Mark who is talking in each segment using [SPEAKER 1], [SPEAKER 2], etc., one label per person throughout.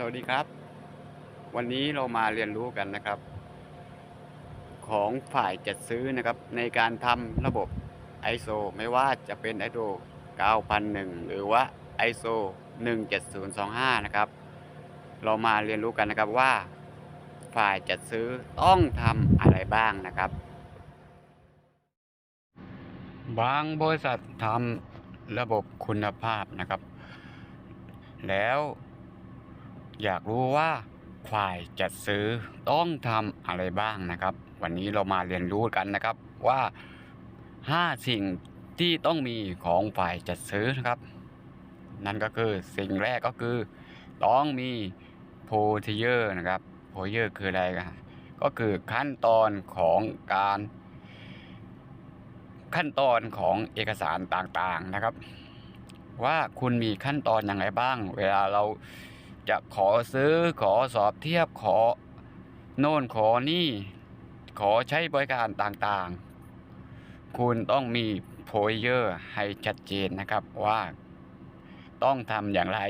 [SPEAKER 1] สวัสดีครับ วันนี้เรามาเรียนรู้กันนะครับ ของฝ่ายจัดซื้อนะครับ ในการทำระบบ ISO ไม่ว่าจะเป็น ISO 9001 หรือว่า ISO 17025 นะครับ เรามาเรียนรู้กันนะครับว่า ฝ่ายจัดซื้อต้องทำอะไรบ้างนะครับ บางบริษัททำระบบคุณภาพนะครับ แล้ว อยากรู้ว่าฝ่ายจัดซื้อต้องทำอะไรบ้างนะครับ วันนี้เรามาเรียนรู้กันนะครับว่า 5 สิ่งที่ต้องมีของฝ่ายจัดซื้อนะครับ นั่นก็คือสิ่งแรกก็คือ ต้องมีโพเทเยอร์นะครับโพเทเยอร์คืออะไรกันก็คือขั้นตอนของการ ขั้นตอนของเอกสารต่างๆนะครับ ว่าคุณมีขั้นตอนอย่างไรบ้าง เวลาเรา จะขอซื้อขอสอบเทียบขอโน่นขอนี่ขอใช้บริการต่างๆ คุณต้องมีโพยเยอร์ให้ชัดเจนนะครับว่าต้องทำอย่างไร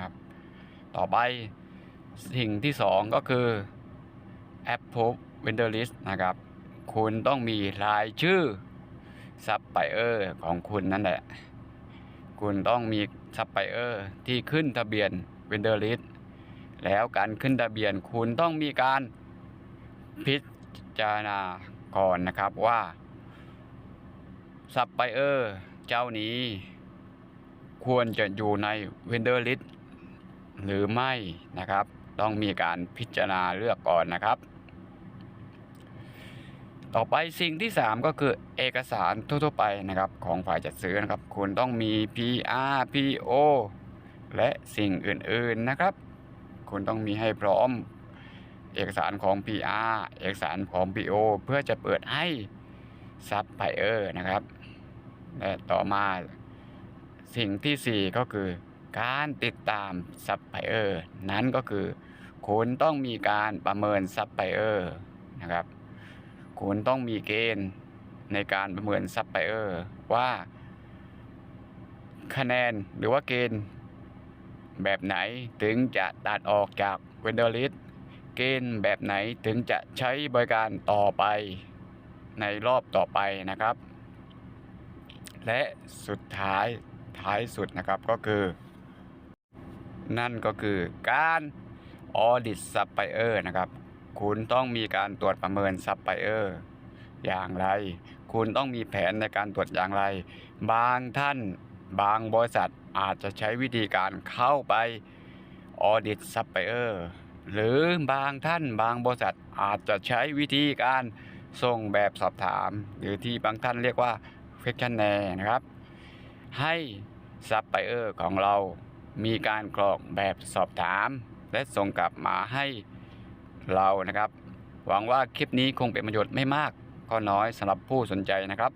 [SPEAKER 1] ครับ ต่อไปสิ่งที่สองก็คือ Approve Vendor List นะครับ คุณต้องมีรายชื่อซัพพลายเออร์ของคุณนั่นแหละ คุณต้องมีซัพพลายเออร์ที่ขึ้นทะเบียน Vendor List แล้วการขึ้นทะเบียนคุณต้องมีการพิจารณาก่อนนะครับว่าซัพพลายเออร์เจ้านี้ ควรจะอยู่ใน Vendor List หรือไม่นะครับ ต้องมีการพิจารณาเลือกก่อนนะครับ ต่อไปสิ่งที่ 3 ก็คือเอกสารทั่วๆไปนะครับของฝ่ายจัดซื้อนะครับ คุณต้องมี PR PO และสิ่งอื่นๆนะครับ คุณต้องมีให้พร้อมเอกสารของ PR เอกสารของ PO เพื่อจะเปิดให้ซับไพเออร์นะครับ และต่อมาสิ่งทีสี่4 ก็คือการติดตามซับไพเออร์นั้นก็คือ คุณต้องมีการประเมินซับไพเออร์นะครับ คุณต้องมีเกณฑ์ในการประเมินซัพพลายเออร์ว่าคะแนนหรือว่าเกณฑ์ แบบไหนถึงจะตัดออกจากเวนเดอร์ลิสเกณฑ์แบบไหนถึงจะใช้บริการต่อไปในรอบต่อไปนะครับ และสุดท้ายท้ายสุดนะครับก็คือ นั่นก็คือการออดิตซัพพลายเออร์นะครับ คุณต้องมีการตรวจประเมินซัพพลายเออร์อย่างไร คุณต้องมีแผนในการตรวจอย่างไร บางท่าน บางบริษัทอาจจะใช้วิธีการเข้าไปออดิตซัพพลายเออร์หรือบางท่านบางบริษัทอาจจะใช้วิธีการส่งแบบสอบถาม หรือที่บางท่านเรียกว่าเฟ c ชันแนนะครับ ให้ซัพพลายเออร์ของเรามีการกรอกแบบสอบถาม และส่งกลับมาให้เรานะครับ หวังว่าคลิปนี้คงเป็นประโยชน์ไม่มากก็น้อยสำหรับผู้สนใจนะครับ